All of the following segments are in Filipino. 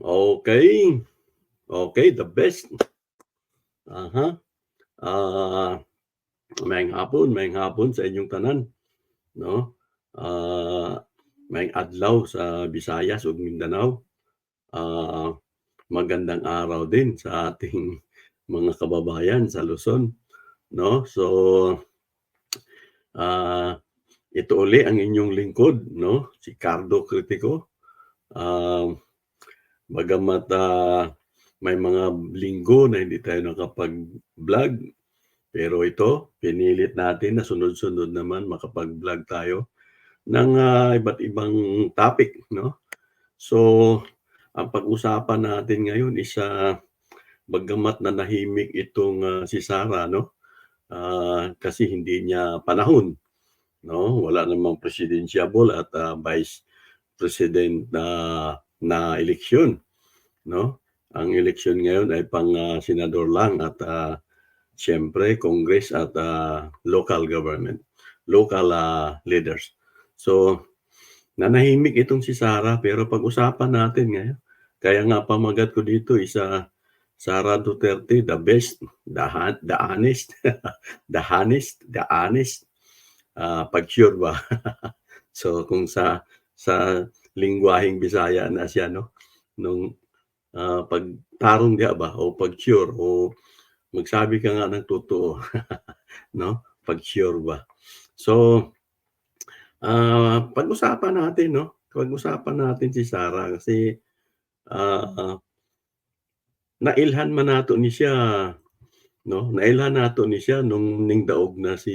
Okay. Okay, the best. Aha. Ah, maayong hapon, maayong hapon sa inyong tanan, 'no. Ah, maayong adlaw sa Visayas ug Mindanao. Ah, magandang araw din sa ating mga kababayan sa Luzon, 'no. So, ah, ito uli ang inyong lingkod, 'no, si Cardo Critico. Ah, bagamat, ah, may mga linggo na hindi tayo nakapag-vlog, pero ito pinilit natin na sunod-sunod naman makapag-vlog tayo ng, ah, iba't ibang topic, 'no. So, ang pag-usapan natin ngayon is, ah, bagamat nanahimik itong, ah, si Sara 'no, ah, kasi hindi niya panahon, 'no. Wala namang presidentiable at, ah, vice president na na eleksyon, 'no. Ang eleksyon ngayon ay pang, ah, senador lang at, ah, siyempre Congress at, ah, local government, local, ah, leaders. So, nanahimik itong si Sara pero pag-usapan natin ngayon. Kaya nga pamagat ko dito is, ah, Sara Duterte the best, the the honest, the honest, the honest, ah, pag-sure ba. So, kung sa sa lengguwaheng Bisaya na siya 'no, nung, ah, pagtarong diha ba o pag-sure o magsabi ka nga ng totoo, 'no, pag-sure ba. So, ah, pag-usapan natin 'no, pag-usapan natin si Sara kasi, ah, nailhan man nato ni siya 'no, nailhan nato ni siya nung ningdaog na si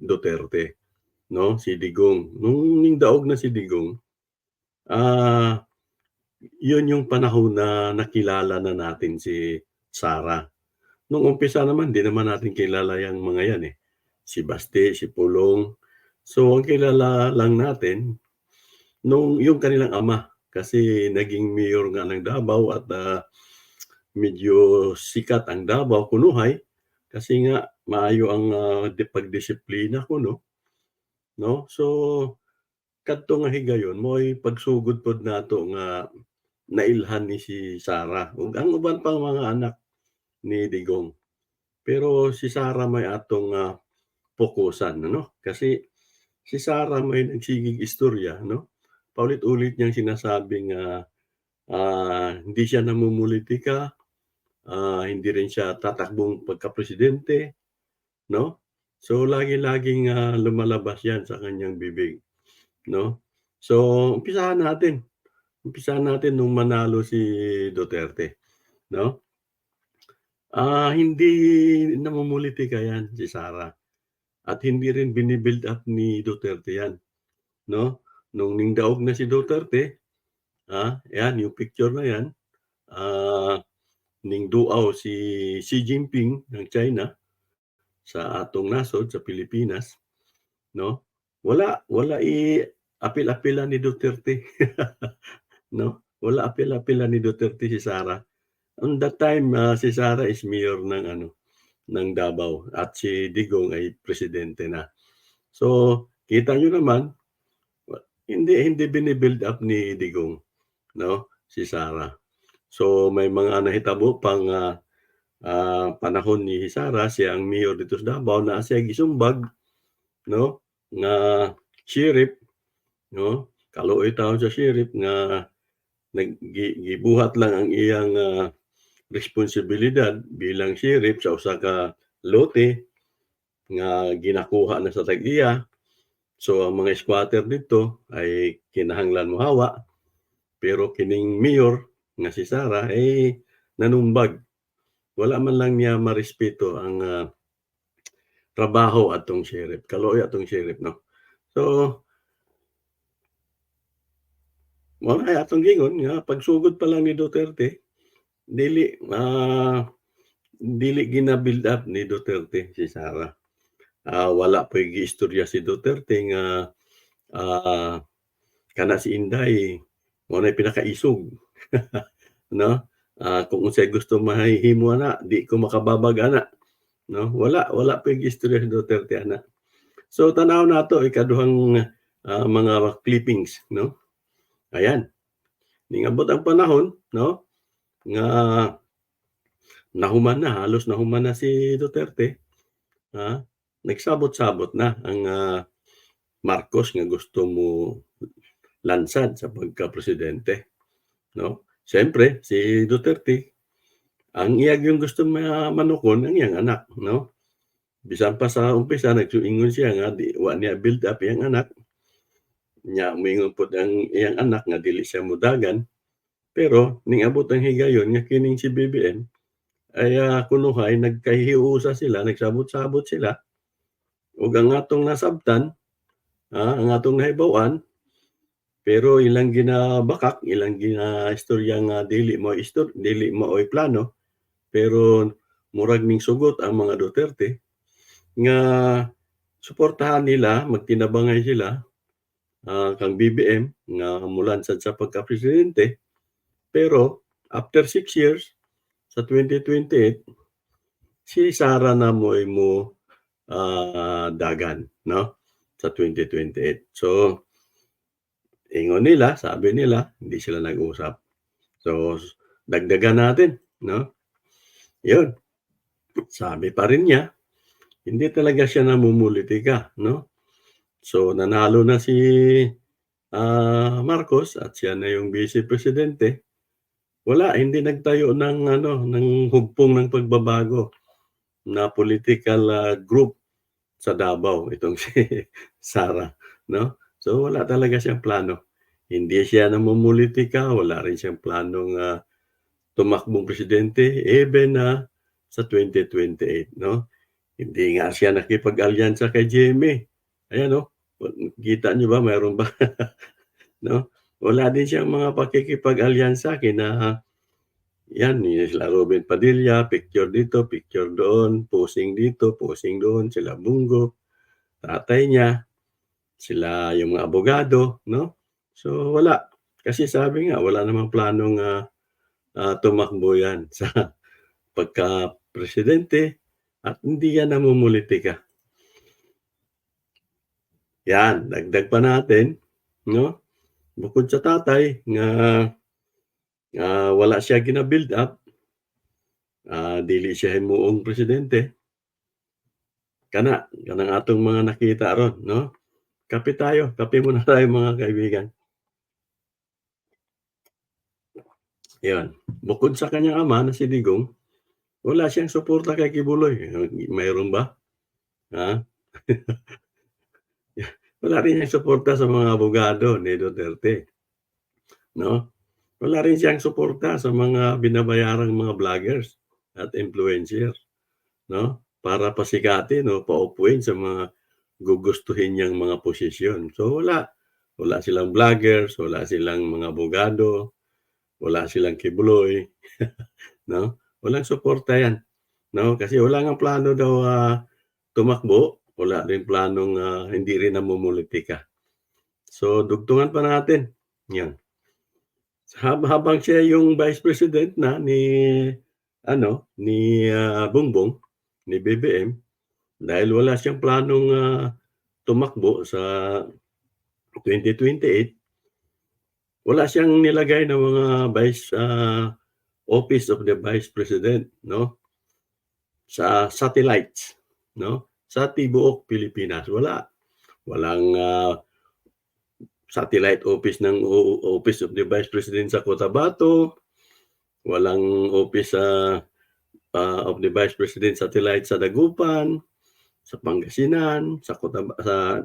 Duterte, 'no, si Digong. Nung ningdaog na si Digong, ah, yun yung panahon na nakilala na natin si Sara. Nung umpisa naman di naman natin kilala yang mga yan, eh, si Baste, si Pulong. So, ang kilala lang natin nung yung kanilang ama kasi naging mayor nga ng Davao at, ah, medyo sikat ang Davao, Kunuhay, kasi nga maayo ang, di pagdisiplina kuno, 'no. So, kadto nga higayon mo'y pagsugod pod nato nga nailhan ni si Sara ug ang uban pang mga anak ni Digong. Pero si Sara may atong, ah, pokusan ano, kasi si Sara may nagsigig istorya 'no. Paulit-ulit niyang sinasabing, ah, ah, hindi siya namumulitika, ah, hindi rin siya tatakbong pagka-presidente, 'no. So, lagi-laging, ah, lumalabas yan sa kanyang bibig, 'no. So, umpisahan natin, umpisahan natin nung manalo si Duterte, 'no. Ah, hindi namumulitika yan si Sara at hindi rin bini-build up ni Duterte yan, 'no. Nung ningdaog na si Duterte, ah, yan yung picture na yan, ah, ningduaw si Xi Jinping ng China sa atong nasod sa Pilipinas, 'no. Wala wala i-apil-apilan ni Duterte, 'no. Wala apil-apilan ni Duterte si Sara. On that time, ah, si Sara is mayor ng ano, ng Davao at si Digong ay presidente na. So, kita niyo naman hindi hindi bini-build up ni Digong, 'no, si Sara. So, may mga nahitabo pang, ah, ah, panahon ni Sara siya ang mayor dito sa Davao naa siya gisumbag, 'no, nga sheriff, 'no. Kaluoy taon sa sheriff nga nag gi gibuhat lang ang iyang, ah, responsibilidad bilang sheriff sa usa ka lote nga ginakuha na sa tag-iya. So, ang mga squatter didto ay kinahanglan mohawa, pero kining mayor nga si Sara, eh, nanumbag. Wala man lang niya marespeto ang, ah, trabaho atong sheriff, kaluoy atong sheriff, 'no. So mao na atong gingon nga pagsugod pa lang ni Duterte, dili, ah, dili gina-build up ni Duterte si Sara. Ah, wala pa'y giistorya si Duterte nga, ah, kana si Inday mao na'y pinakaisog, 'no. Ah, kung unsay gusto mahihimo ana, di ko makababag ana, 'no. Wala wala pa'y giistorya si Duterte ana. So, tanaw nato ikaduhang, ah, mga clippings, no? Ayan, ningabot ang panahon, no, nga nahuman na, halos nahuman na si Duterte, ah, nagsabot-sabot na ang, ah, Marcos nga gusto mo lansad sa pagka-presidente, no? Siyempre si Duterte, ang iyang yung gusto ma manukon ang iyang anak, no? Bisan pa sa umpisa nagsuingon siya nga di wa niya build up iyang anak. Nya moingon pod ang iyang anak nga dili siya modagan, pero ning abot ang higayon nga kining si BBM ay, ah, kunuhay nagkahiusa sila, nagsabot-sabot sila ug ang atong nasabtan, ah, ang atong nahibaw-an, pero ilang ginabakak, ilang ginaistorya nga dili mao istor dili maoy plano, pero murag ning sugot ang mga Duterte nga suportahan nila, magtinabangay sila, ah, kang BBM nga molansad sa pagka-presidente. Pero after 6 years, sa 2028, si Sara na mo'y mo, ah, dagan, no, sa 2028. So, ingon nila, sabi nila, hindi sila nag-usap. So, dagdagan natin, no? Yun, sabi pa rin niya, hindi talaga siya namumulitika, no? So, nanalo na si, ah, Marcos at siya na yung Vice Presidente. Wala, hindi nagtayo ng ano, ng hugpong ng pagbabago na political, ah, group sa Davao, itong si Sara, no? So, wala talaga siyang plano. Hindi siya namumulitika, wala rin siyang planong, ah, tumakbong presidente even na sa 2028, no? Hindi nga siya nakipag-alyansa kay GMA. Ayan, oh, kita niyo ba mayroon ba, no? Wala din siyang mga pakikipag-alyansa kina yan, sila Robin Padilla, picture dito, picture doon, posing dito, posing doon, sila Bungo, tatay niya, sila yung mga abogado, no? So, wala. Kasi sabi nga, wala namang planong, ah, ah, tumakbo yan sa pagka-presidente at hindi yan namumulitika. Yan, dagdag pa natin, no? Bukod sa tatay nga, ah, wala siya gina-build up, ah, dili siya himuong presidente. Kana, kanang atong mga nakita ron, no? Kape tayo, kape muna tayo mga kaibigan. Yun, bukod sa kanyang ama na si Digong, wala siyang suporta kay Kibuloy, mayroon ba? Ha? Wala rin siyang suporta sa mga abogado ni Duterte, no? Wala rin siyang suporta sa mga binabayarang mga vloggers at influencer, no? Para pasikatin o paupuin sa mga gugustuhin niyang mga posisyon. So, wala. Wala silang vloggers, wala silang mga abogado, wala silang Kibuloy, no? Walang suporta yan, no? Kasi wala ngang plano daw, ah, tumakbo, wala rin planong, ah, hindi rin namumulitika. So, dugtungan pa natin, yan. Hab habang siya yung Vice President na ni ano, ni, ah, Bongbong, ni BBM, dahil wala siyang planong, ah, tumakbo sa 2028 wala siyang nilagay na mga vice, ah, office of the Vice President, no? Sa satellites, no? Sa tibuok Pilipinas, wala. Walang, ah, satellite office ng Office of the Vice President sa Cotabato, walang office sa, ah, of the Vice President satellite sa Dagupan, sa Pangasinan, sa Cotaba sa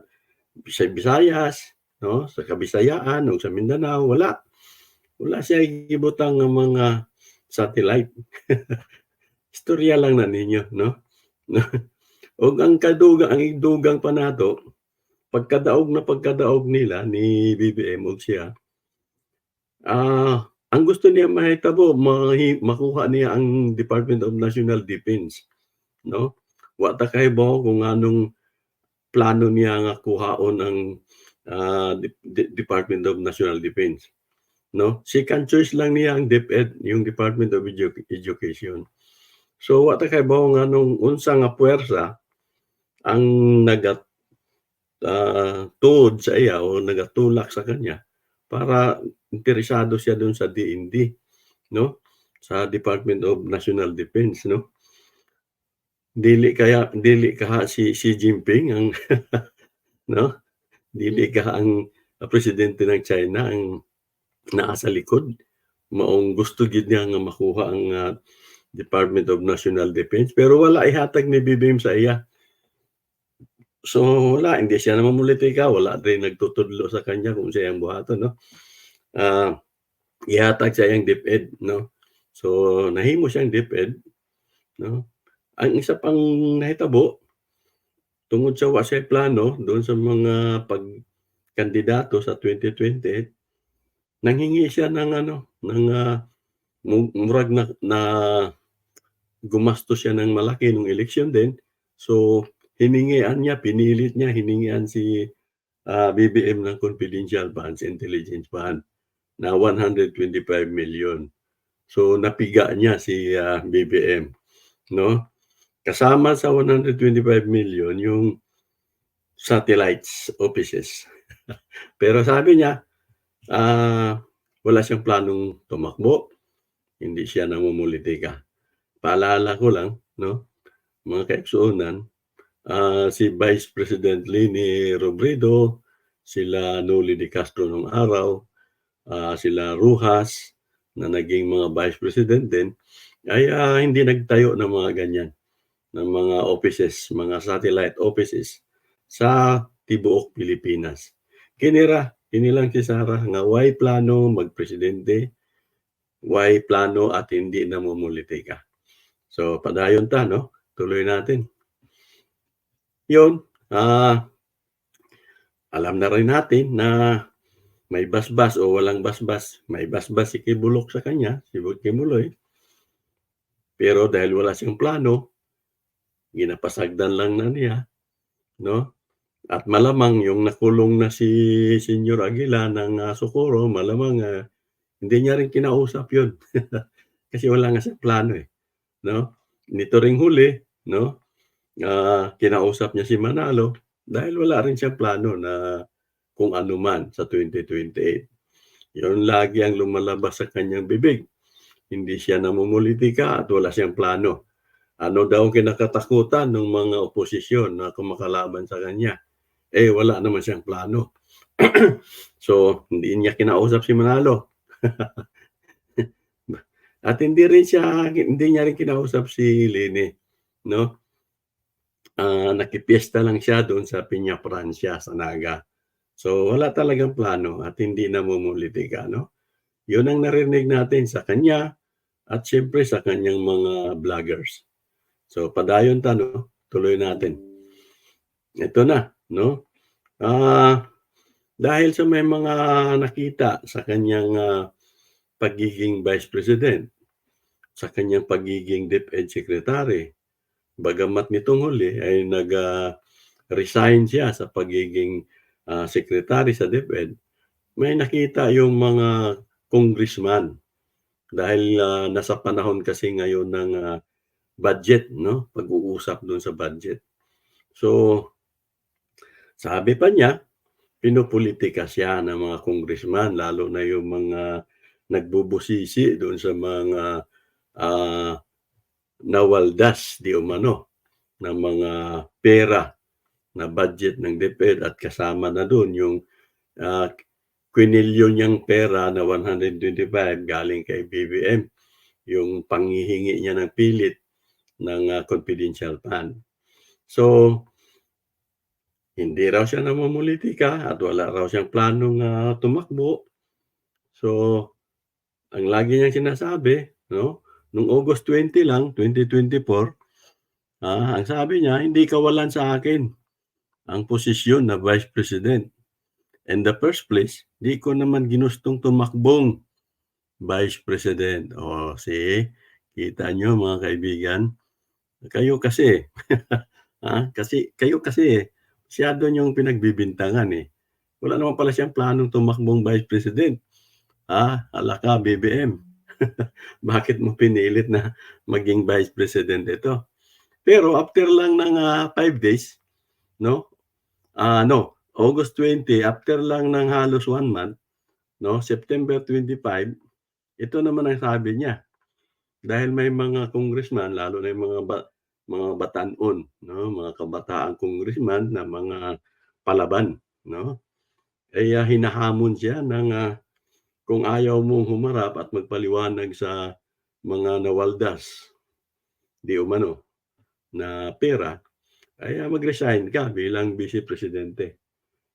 sa Visayas, no? Sa Kabisayaan o sa Mindanao, wala. Wala siya gibutang nga mga satellite. Istorya lang na ninyo, no? ug ang kadugang ang dugang pa nato, pagkadaog na pagkadaog nila ni BBM ug siya, ah, ang gusto niya mahitabo mahi makuha niya ang Department of National Defense, no? Wa ta kahibaw kung anong plano niya nga kuhaon ang, De Department of National Defense, no? Second choice lang niya ang DepEd, yung Department of Edu Education. So, wa ta kahibaw nga nung unsa nga puwersa ang nagat ah, tuod sa iya o nagatulak sa kanya para interesado siya dun sa DND, 'no, sa Department of National Defense, 'no. Dili kaya dili kaha si Xi Jinping ang 'no, dili kaha ang presidente ng China ang naa sa likod, maong gusto gid niya nga makuha ang, ah, Department of National Defense pero wala ihatag ni BBM sa iya. So, wala hindi siya namomolitika, wala din nagtutudlo sa kanya kung siya ang buhaton, 'no. Ah, ihatag sa iyang DepEd, 'no. So, nahimo siyang DepEd, 'no. Ang isa pang nahitabo, tungod sa wa siya'y plano doon sa mga pagkandidato sa 2028, nanghingi siya ng ano, ng, mu murag na na gumastos siya ng malaki nung eleksyon din. So, hiningian niya, pinilit niya, hiningian si, ah, BBM ng confidential funds, intelligence fund na 125,000,000. So, napiga niya si, ah, BBM, 'no. Kasama sa 125,000,000 yung satellites offices. Pero sabi niya, ah, wala siyang planong tumakbo, hindi siya namomolitika. Paalala ko lang, 'no, mga kaigsuonan, ah, si Vice President Leni Robredo, sila Noli de Castro nung araw, ah, sila Rojas na naging mga Vice President din, ay, ah, hindi nagtayo ng mga ganyan, ng mga offices, mga satellite offices sa tibuok Pilipinas. Kini ra, kini lang si Sara nga way plano magpresidente, way plano at hindi namomolitika. So, padayon ta, 'no, tuloy natin. Yun, ah alam na rin natin na may basbas o walang basbas. May basbas si Kibuloc sa kanya, si Kibuloy. Pero dahil wala siyang plano, ginapasagdan lang na niya, 'no. At malamang yung nakulong na si Senyor Aguila ng, ah, Socorro, malamang, ah, hindi niya rin kinausap yun. Kasi wala nga siyang plano, eh, 'no. Nito ring huli, 'no, ah, kinausap niya si Manalo dahil wala rin siyang plano na kung ano man sa 2028. Yun lagi ang lumalabas sa kanyang bibig. Hindi siya namomolitika at wala siyang plano. Ano daw kinakatakutan nung mga oposisyon na kumakalaban sa kanya, eh, wala naman siyang plano. So, hindi niya kinausap si Manalo. At hindi rin siya hindi niya rin kinausap si Leni, 'no. Ah, nakipiyesta lang siya doon sa Peña Francia sa Naga. So, wala talagang plano at hindi namomolitika, 'no. Yun ang narinig natin sa kanya at siyempre sa kanyang mga vloggers. So, padayon ta, 'no, tuloy natin. Ito na, 'no, ah, dahil sa may mga nakita sa kanyang, ah, pagiging Vice President, sa kanyang pagiging DepEd Secretary, bagamat nitong huli ay nag, ah, resign siya sa pagiging, ah, secretary sa DepEd, may nakita yung mga congressman. Dahil, ah, nasa panahon kasi ngayon ng, ah, budget, 'no, pag-uusap dun sa budget. So, sabi pa niya, pinopolitika siya ng mga congressman lalo na yung mga nagbubusisi doon sa mga, ah, nawaldas di umano ng mga pera na budget ng DepEd at kasama na dun yung, ah, kwinilyo niyang pera na 125 galing kay BBM, yung panghihingi niya ng pilit ng, ah, confidential fund. So hindi raw siya namomolitika at wala raw siyang planong, ah, tumakbo. So, ang lagi niyang sinasabi, 'no, nung August 20 lang, 2024, ah, ang sabi niya, "Hindi kawalan sa akin ang posisyon na Vice President. In the first place, di ko naman ginustong tumakbong Vice President." Oh, see, kita niyo mga kaibigan, kayo kasi, ah, kasi kayo kasi masyado niyong pinagbibintangan, eh. Wala naman pala siyang planong tumakbong Vice President. Ah, hala ka BBM. Bakit mo pinilit na maging Vice President ito? Pero after lang ng, ah, 5 days, 'no, Ah, ano, August 20 after lang ng halos 1 month, 'no, September 25, ito naman ang sabi niya. Dahil may mga congressman lalo na yung mga mga batanon, 'no, mga kabataang congressman na mga palaban, 'no, ah, hinahamon siya ng, ah, kung ayaw mong humarap at magpaliwanag sa mga nawaldas, di umano, na pera, ay, ah, mag-resign ka bilang Vice Presidente.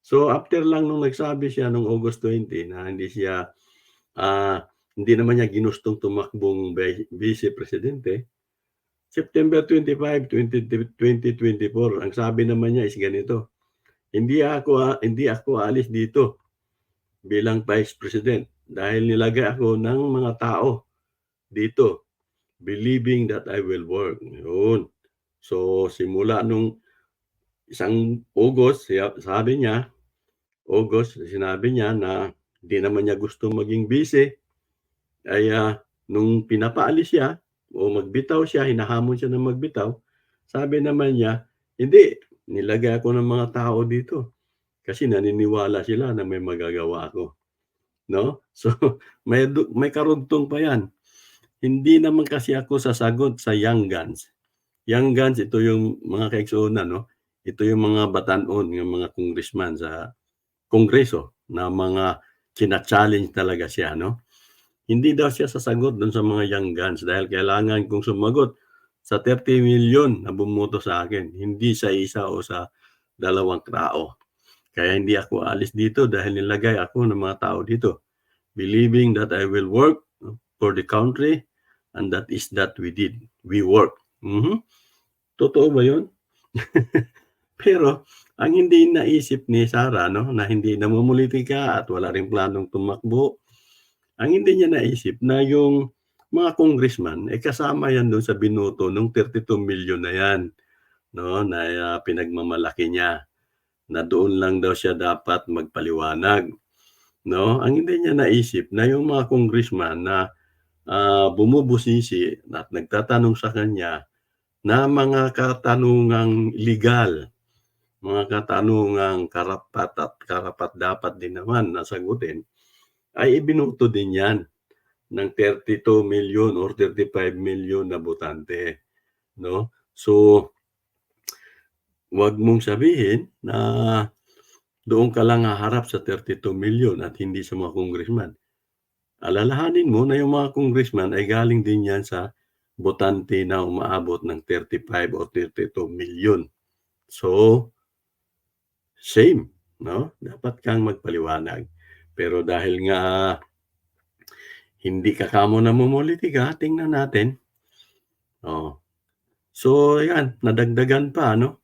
So, after lang nung nagsabi siya nung August 20 na hindi siya, ah, hindi naman niya ginustong tumakbong Vice Presidente, September 25, 2024 ang sabi naman niya is ganito, "Hindi ako, hindi ako aalis dito bilang Vice President dahil nilagay ako ng mga tao dito, believing that I will work." Yun. So, simula nung isang August, sabi niya, August, sinabi niya na hindi naman niya gustong maging vice, ay, ah, nung pinapaalis siya o magbitaw siya, hinahamon siya na magbitaw, sabi naman niya, "Hindi, nilagay ako ng mga tao dito kasi naniniwala sila na may magagawa ako." 'No? So, may may karugtong pa 'yan. Hindi naman kasi ako sasagot sa young guns. Young guns, ito yung mga kaigsuonan, 'no, ito yung mga batanon, yung mga congressman sa Kongreso na mga china-challenge talaga siya, 'no. Hindi daw siya sasagot dun sa mga young guns dahil kailangan kong sumagot sa 30,000,000 na bumoto sa akin, hindi sa isa o sa dalawang tao. Kaya hindi ako aalis dito dahil nilagay ako ng mga tao dito, believing that I will work for the country and that is that we did, we work. Mhm. Totoo ba yun? Pero ang hindi naisip ni Sara, 'no, na hindi namomolitika at wala ring planong tumakbo, ang hindi niya naisip na yung mga congressman, eh, kasama yan dun sa binoto nung 32,000,000 na yan, 'no, na, ah, pinagmamalaki niya, na doon lang daw siya dapat magpaliwanag, 'no. Ang hindi niya naisip na yung mga congressman na, ah, bumubusisi at nagtatanong sa kanya na mga katanungang legal, mga katanungang karapat at karapat-dapat din naman na sagutin, ay ibinoto din yan ng 32,000,000 or 35,000,000 na botante, 'no. So 'wag mong sabihin na doon ka lang haharap sa 32,000,000 at hindi sa mga congressman. Alalahanin mo na yung mga congressman ay galing din yan sa botante na umaabot ng 35 o 32,000,000. So same, 'no, dapat kang magpaliwanag. Pero dahil nga hindi ka kamo namomolitika, tingnan natin. Oh. So, ayan, nadagdagan pa, 'no.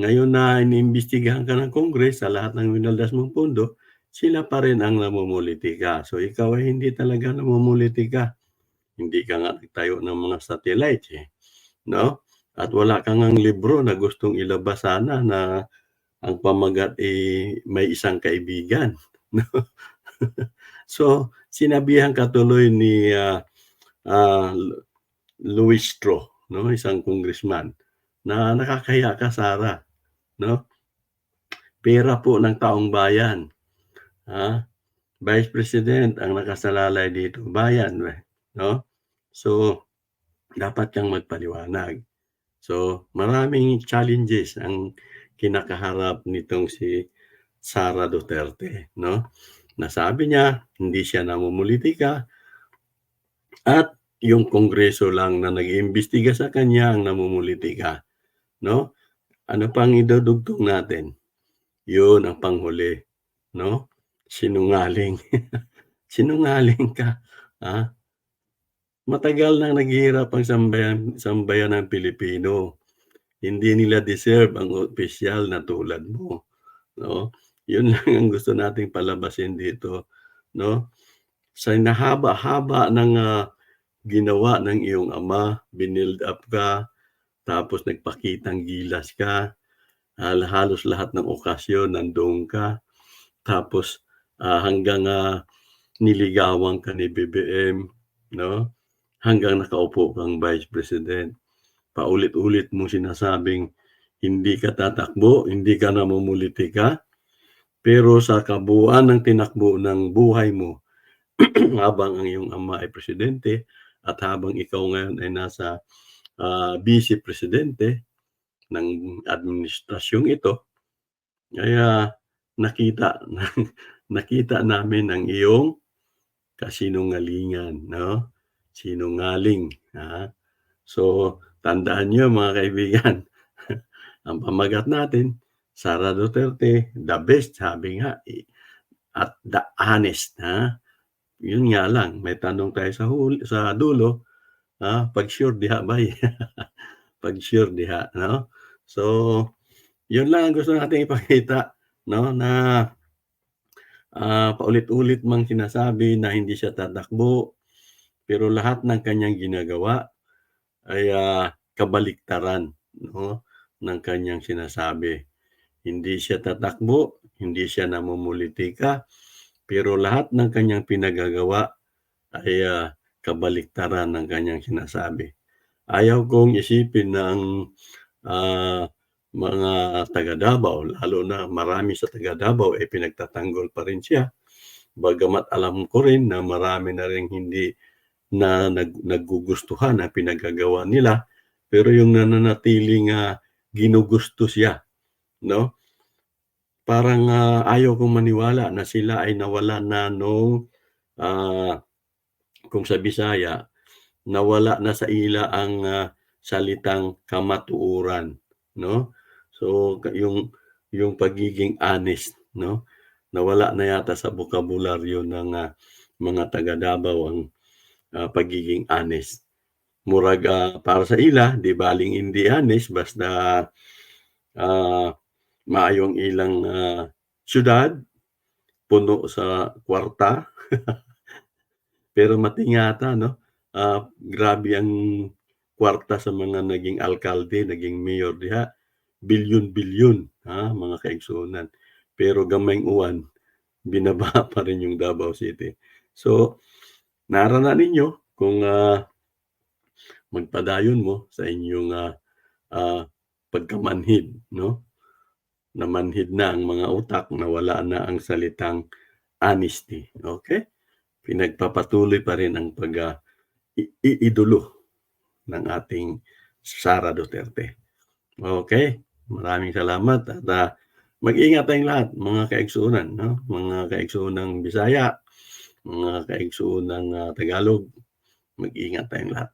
Ngayon na iniimbestigahan ka ng Congress sa lahat ng winaldas mong pondo, sila pa rin ang namomolitika. So, ikaw ay hindi talaga namomolitika. Hindi ka nga nagtayo ng mga satellites, eh, 'no, at wala ka ngang libro na gustong ilabas sana na ang pamagat, eh, may isang kaibigan, 'no. So, sinabihan ka tuloy ni, ah, ah, Louis Strau, 'no, isang congressman, na nakakahiya ka Sara, 'no. Pera po ng taong bayan, ah, Vice President ang nakasalalay dito, bayan, eh, 'no. So, dapat kang magpaliwanag. So, maraming challenges ang kinakaharap nitong si Sara Duterte, 'no. Nasabi niya hindi siya namomolitika at yung Kongreso lang na nag-iimbestiga sa kanya ang namomolitika, 'no. Ano pang idudugtong natin? Yun ang panghuli, 'no, sinungaling. Sinungaling ka, ah. Matagal nang naghihirap ang sambayan sambayanang Pilipino. Hindi nila deserve ang opisyal na tulad mo, 'no. Yun lang ang gusto nating palabasin dito, 'no. Sa hinahaba-haba ng, ah, ginawa ng iyong ama, binild up ka, tapos nagpakitang gilas ka, hal halos lahat ng okasyon nandoon ka, tapos, ah, hanggang, ah, niligawan ka ni BBM, 'no, hanggang nakaupo kang Vice President. Paulit-ulit mong sinasabing hindi ka tatakbo, hindi ka namumulitika, pero sa kabuuan ng tinakbo ng buhay mo habang ang iyong ama ay presidente at habang ikaw ngayon ay nasa uh, vice presidente ng administrasyong ito, kaya nakita nakita namin ang iyong kasinungalingan, no? Sinungaling, ha? So, tandaan niyo mga kaibigan, ang pamagat natin, Sara Duterte, the best, sabi nga, at the honest, ha? Yun nga lang, may tanong tayo sa, huli, sa dulo, ha? Pag sure diha ba? Pag sure diha, no? So, yun lang ang gusto natin ipakita, no? Na uh, paulit-ulit mang sinasabi na hindi siya tatakbo, pero lahat ng kanyang ginagawa ay uh, kabaliktaran no, ng kanyang sinasabi. Hindi siya tatakbo, hindi siya namumulitika, pero lahat ng kanyang pinagagawa ay uh, kabaliktaran ng kanyang sinasabi. Ayaw kong isipin ng uh, mga taga Davao, lalo na marami sa taga Davao ay eh, pinagtatanggol pa rin siya. Bagamat alam ko rin na marami na rin hindi na nag, naggugustuhan ang pinagagawa nila, pero yung nananatiling uh, ginugusto siya, no? Parang uh, ayaw kong maniwala na sila ay nawala na nung uh, kung sa Bisaya, nawala na sa ila ang uh, salitang kamatuuran, no? So yung yung pagiging honest, no? Nawala na yata sa bokabularyo ng uh, mga taga Davao ang uh, pagiging honest. Murag uh, para sa ila, di baling hindi honest basta uh, maayong ilang uh, syudad puno sa kwarta. Pero matingata no. Uh, grabe ang kwarta sa mga naging alkalde, naging mayor diha. Bilyon-bilyon ha mga kaigsunan. Pero gamayng uwan binaba pa rin yung Davao City. So Narana ninyo kung uh, magpadayon mo sa inyong uh, uh, pagkamanhid, no? Namanhid na ang mga utak, nawala na ang salitang honesty. Okay? Pinagpapatuloy pa rin ang pag uh, iidolo ng ating Sara Duterte. Okay? Maraming salamat at uh, mag-ingat tayong lahat, mga kaigsuunan, no? mga kaigsuunang Bisaya, mga kaigsuon ng uh, Tagalog, mag-ingat tayong lahat.